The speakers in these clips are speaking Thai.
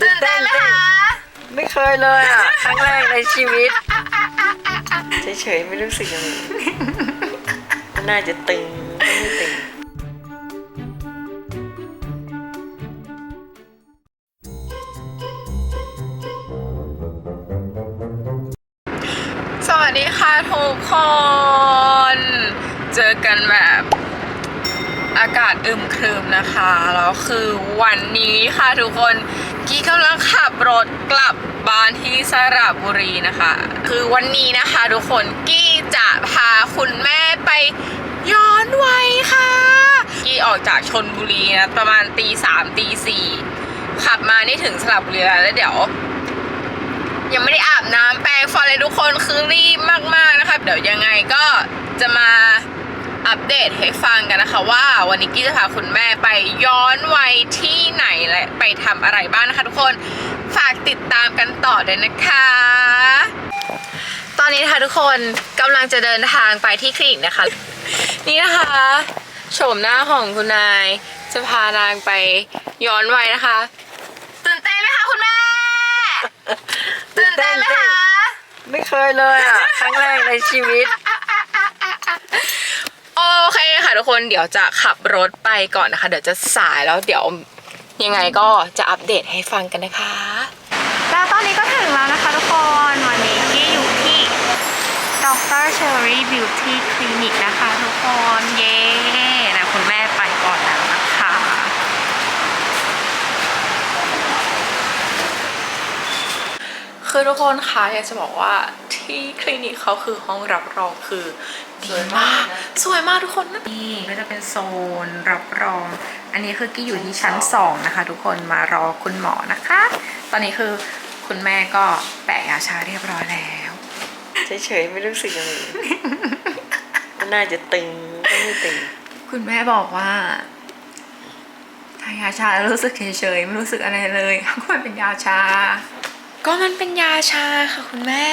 ตื่นเต้นไหมคะไม่เคยเลยอะ ครั้งแรกในชีวิต เฉยๆ ไม่รู้สึกยังไงน่าจะตึงก็ไม่ตึง สวัสดีค่ะทุกคน เจอกันแบบอากาศอึมครึมนะคะ แล้วคือวันนี้ค่ะทุกคน กี้กำลังขับรถกลับบ้านที่สระบุรีนะคะ คือวันนี้นะคะทุกคนกี้จะพาคุณแม่ไปย้อนวัยค่ะ กี้ออกจากชนบุรีนะประมาณตีสามตีสี่ขับมานี่ถึงสระบุรีแล้วแล้วเดี๋ยว ยังไม่ได้อาบน้ำแปรงฟันเลยทุกคนคือรีบมากๆนะคะเดี๋ยวยังไงก็จะมาอัปเดตให้ฟังกันนะคะ ว่าวันนี้กี้จะพาคุณแม่ไปย้อนวัยที่ ไหนและไปทำอะไรบ้างนะคะทุกคนฝากติดตามกันต่อเลยนะคะ ตอนนี้นะคะทุกคนกำลังจะเดินทางไปที่คลินิกนะคะ นี่นะคะโฉมหน้าของคุณนายจะพานางไปย้อนวัยนะคะ ตื่นเต้นไหมคะคุณแม่ ตื่นเต้นไหมคะ ไม่เคยเลยอะ ครั้งแรกในชีวิต โอเคค่ะทุกคนเดี๋ยวจะขับรถไปก่อนนะคะ เดี๋ยวจะสายแล้วเดี๋ยว ยังไงก็จะอัปเดตให้ฟังกันนะคะ แล้วตอนนี้ก็ถึงแล้วนะคะทุกคน วันนี้ที่อยู่ที่ Dr. Cherry Beauty Clinic นะคะทุกคน เย้นะคุณแม่ไปก่อนแล้วนะคะ คือทุกคนคะอยากจะบอกว่า ที่คลินิกเขาคือห้องรับรองคือดีมาก สวยมากทุกคนนะนี่ก็จะเป็นโซนรับรอง อันนี้คือกี้อยู่ที่ชั้น 2 นะคะ ทุกคนมารอคุณหมอนะคะ ตอนนี้คือคุณแม่ก็แปะยาชาเรียบร้อยแล้วเฉยๆไม่รู้สึกยังไงน่าจะตึงก็ไม่ตึง คุณแม่บอกว่าทายาชาแล้วรู้สึกเฉยๆไม่รู้สึกอะไรเลยเพราะมันเป็นยาชา ก็มันเป็นยาชาค่ะคุณแม่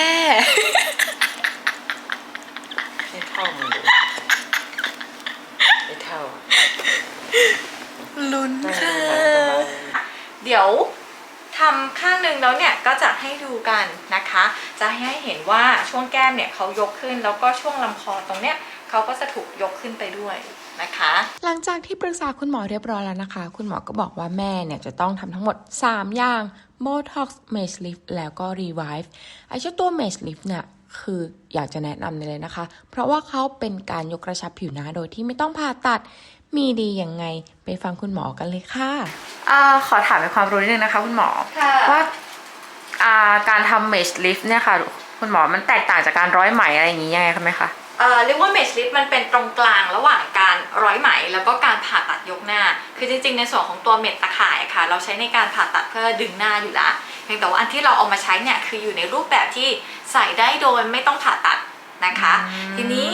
ไม่เท่ามึงดูไม่เท่าลุ้นนั่งค่ะดูหนังสบายเดี๋ยวทำข้างหนึ่งแล้วเนี่ยก็จะให้ดูกันนะคะ จะให้เห็นว่าช่วงแก้มเนี่ยเขายกขึ้น แล้วก็ช่วงลำคอตรงเนี้ยเขาก็จะถูกยก ขึ้นไปด้วยนะคะ หลังจากที่ปรึกษาคุณหมอเรียบร้อยแล้วนะคะ คุณหมอก็บอกว่าแม่เนี่ยจะต้องทำทั้งหมด 3 อย่าง Botox Maze Lift แล้วก็ Revive ไอเจ้าตัว Maze Lift เนี่ยคืออยากจะแนะนำเลยนะคะ เพราะว่าเขาเป็นการยกกระชับผิวหน้าโดยที่ไม่ต้องผ่าตัดมีดียังไงไปฟังคุณหมอกันเลยค่ะอ่าขอถามเป็นความรู้นิดนึงนะคะคุณหมอค่ะว่าอ่าการทำ mesh lift เนี่ยค่ะ คุณหมอมันแตกต่างจากการร้อยไหมอะไรอย่างนี้ยังไงคะไหมคะ เอ่อเรียกว่าเมชลิฟมันเป็นตรงกลางระหว่างการร้อยไหม แล้วก็การผ่าตัดยกหน้า คือจริงๆ ในส่วนของตัวเม็ดตะข่ายค่ะ เราใช้ในการผ่าตัดเพื่อดึงหน้าอยู่ละเพียงแต่ว่าอันที่เราเอามาใช้เนี่ยคืออยู่ในรูปแบบที่ใส่ได้โดยไม่ต้องผ่าตัด นะคะ ทีนี้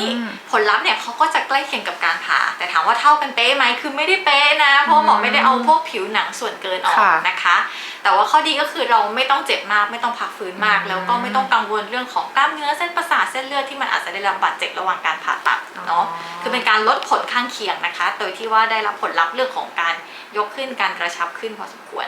ผลลัพธ์เนี่ยเขาก็จะใกล้เคียงกับการผ่า แต่ถามว่าเท่ากันเป๊ะไหมคือไม่ได้เป๊ะนะ เพราะว่าหมอไม่ได้เอาพวกผิวหนังส่วนเกินออกค่ะนะคะ แต่ว่าข้อดีก็คือเราไม่ต้องเจ็บมาก ไม่ต้องพักฟื้นมาก แล้วก็ไม่ต้องกังวลเรื่องของกล้ามเนื้อเส้นประสาทเส้นเลือดที่มันอาจจะได้รับบาดเจ็บระหว่างการผ่าตัดเนาะคือเป็นการลดผลข้างเคียงนะคะ โดยที่ว่าได้รับผลลัพธ์เรื่องของการ ยกขึ้นการกระชับขึ้นพอสมควร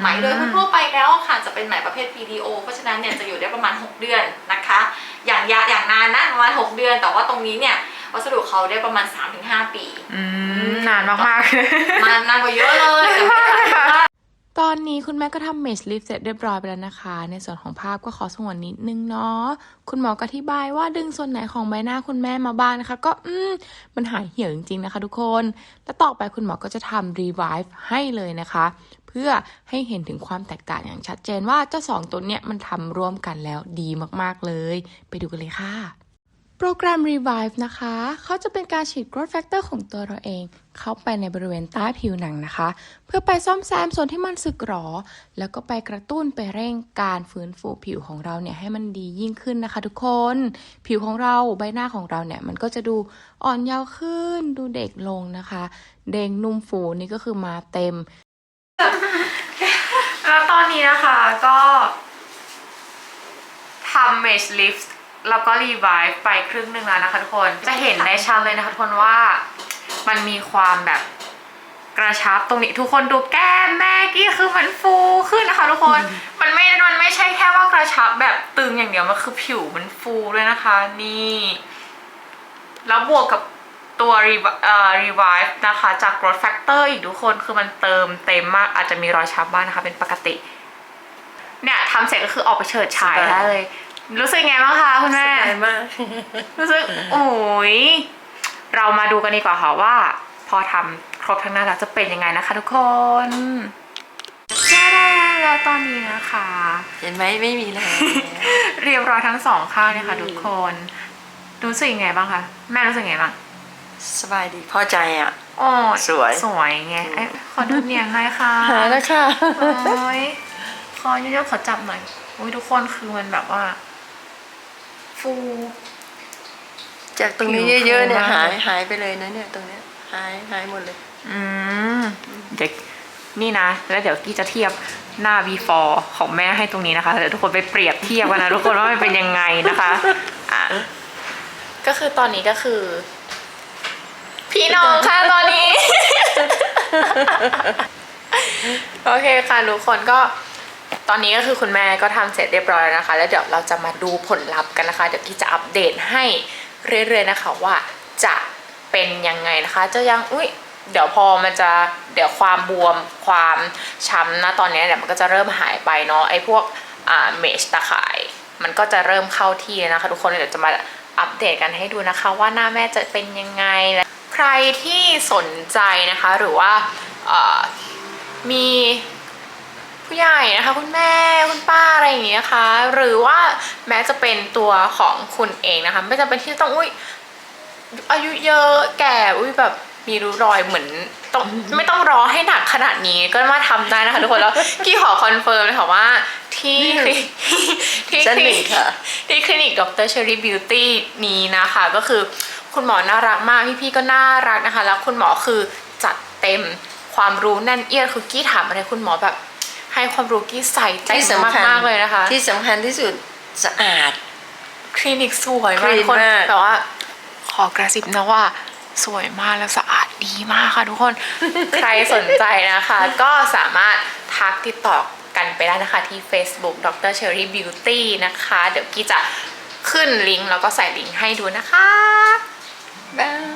ไหมโดยทั่วๆไปแล้วค่ะจะเป็นไหมประเภท PDO เพราะฉะนั้นเนี่ยจะอยู่ได้ประมาณ 6 เดือนนะคะ อย่างยาอย่างนานนะประมาณ 6 เดือน แต่ว่าตรงนี้เนี่ยวัสดุเขาได้ประมาณ 3-5 ปีอืมนานมากๆมานานกว่าเยอะเลยแต่ไม่ได้หมายถึงว่า ตอนนี้คุณแม่ก็ทำเมชลิฟเสร็จเรียบร้อยไปแล้วนะคะ ในส่วนของภาพก็ขอสงวนนิดนึงเนาะคุณหมอก็อธิบายว่าดึงส่วนไหนของใบหน้าคุณแม่มาบ้างนะคะ ก็อืมมันหายเหี่ยวจริงๆนะคะทุกคน แล้วต่อไปคุณหมอก็จะทำรีไวฟ์ให้เลยนะคะ เพื่อให้เห็นถึงความแตกต่างอย่างชัดเจนว่าเจ้าสองตัวเนี้ยมันทำร่วมกันแล้วดีมากๆเลย ไปดูกันเลยค่ะ รแกรม Revive นะคะ เขาจะเป็นการฉีด growth factor ของตัวเราเอง เข้าไปในบริเวณใต้ผิวหนังนะคะ เพื่อไปซ่อมแซมส่วนที่มันสึกหรอ แล้วก็ไปกระตุ้นไปเร่งการฟื้นฟูผิวของเราเนี่ยให้มันดียิ่งขึ้นนะคะทุกคน ผิวของเราใบหน้าของเราเนี่ยมันก็จะดูอ่อนเยาว์ขึ้น ดูเด็กลงนะคะ เด้งนุ่มฟูนี่ก็คือมาเต็ม แล้วตอนนี้นะคะก็ทำ mesh lift แล้วก็ revive ไปครึ่งหนึ่งแล้วนะคะทุกคน จะเห็นได้ชัดเลยนะคะทุกคนว่ามันมีความแบบกระชับตรงนี้ทุกคนดูแก้มแม่กี้คือมันฟูขึ้นนะคะทุกคน มันไม่ มันไม่ใช่แค่ว่ากระชับแบบตึงอย่างเดียว มันคือผิวมันฟูด้วยนะคะ นี่ แล้วบวกกับตัว Rev- เอ่อ revive นะคะ จาก growth factor อีกทุกคนคือมันเติมเต็มมากอาจจะมีรอยช้ำบ้างนะคะเป็นปกติ เนี่ยทำเสร็จก็คือออกไปเฉิดฉายได้เลย รู้สึกไงบ้างคะคุณแม่ สบายมาก รู้สึกโอ้ยเรามาดูกันดีกว่าค่ะว่า พอทำครบทั้งหน้าแล้วจะเป็นยังไงนะคะทุกคนใช่แล้วตอนนี้นะคะ เห็นไหมไม่มีแล้ว เรียบร้อยทั้งสองข้างเนี่ยค่ะทุกคน รู้สึกยังไงบ้างคะแม่รู้สึกยังไงบ้างสบายดีพอใจอะ โอ้สวย สวยไงเอ้ยขอดูเนียงหน่อยค่ะ หาแล้วค่ะ โอ้ยขอเยอะๆขอจับหน่อยโอ้ยทุกคนคือมันแบบว่า ฟู จากตรงนี้ผิวเยอะๆเนี่ยฟูมากหายหายไปเลยนะเนี่ยตรงเนี้ยหายหายหมดเลย อืมเด็กนี่นะ แล้วเดี๋ยวกี้จะเทียบหน้า before ของแม่ให้ตรงนี้นะคะ เดี๋ยวทุกคนไปเปรียบเทียบกันนะ ทุกคนว่ามันเป็นยังไงนะคะอะก็คือตอนนี้ก็คือ พี่น้องค่ะตอนนี้ โอเคค่ะทุกคนก็ ตอนนี้ก็คือคุณแม่ก็ทำเสร็จเรียบร้อยแล้วนะคะ แล้วเดี๋ยวเราจะมาดูผลลัพธ์กันนะคะ เดี๋ยวกี้จะอัปเดตให้เรื่อยๆนะคะว่าจะเป็นยังไงนะคะ จะยังอุ้ยเดี๋ยวพอมันจะเดี๋ยวความบวมความช้ำนะตอนนี้เดี๋ยวมันก็จะเริ่มหายไปเนาะไอ้พวกอ่าเมชตะข่าย มันก็จะเริ่มเข้าที่นะคะ ทุกคนเดี๋ยวจะมาอัปเดตกันให้ดูนะคะ ว่าหน้าแม่จะเป็นยังไงและใครที่สนใจนะคะหรือว่าอ่อมี ผู้ใหญ่นะคะคุณแม่คุณป้าอะไรอย่างเงี้ยนะคะหรือว่าแม้จะเป็นตัวของคุณเองนะคะ ไม่จำเป็นที่จะต้องอุ้ยอายุเยอะแก่อุ้ยแบบมีริ้วรอยเหมือนต้องไม่ต้องรอให้หนักขนาดนี้ก็มาทำได้นะคะทุกคนแล้วกี้ขอคอนเฟิร์มเลยค่ะว่าที่คลิที่ชั้นคหลินึ่นิงกค่ะที่คลินิกดรเชอรี่บิวตี้นี้นะคะ ก็คือคุณหมอน่ารักมากพี่ๆก็น่ารักนะคะ แล้วคุณหมอคือจัดเต็มความรู้แน่นเอียดคือกี้ถามอะไรคุณหมอแบบ ให้ความรู้กี้ใส่ใจที่สำคัญมากๆเลยนะคะ ที่สำคัญที่สุดสะอาด คลินิกสวยคมาลีกนทุกคนมาก แต่ว่า ขอกระซิบนะว่า สวยมากแล้วสะอาดดีมากค่ะทุกคน ใครสนใจนะคะ ก็สามารถทักติดต่อกันไปได้นะคะที่ Facebook ดร Cherry Beauty นะคะ เดี๋ยวกี้จะขึ้นลิงก์แล้วก็ใส่ลิงก์ให้ดูนะคะบ๊าย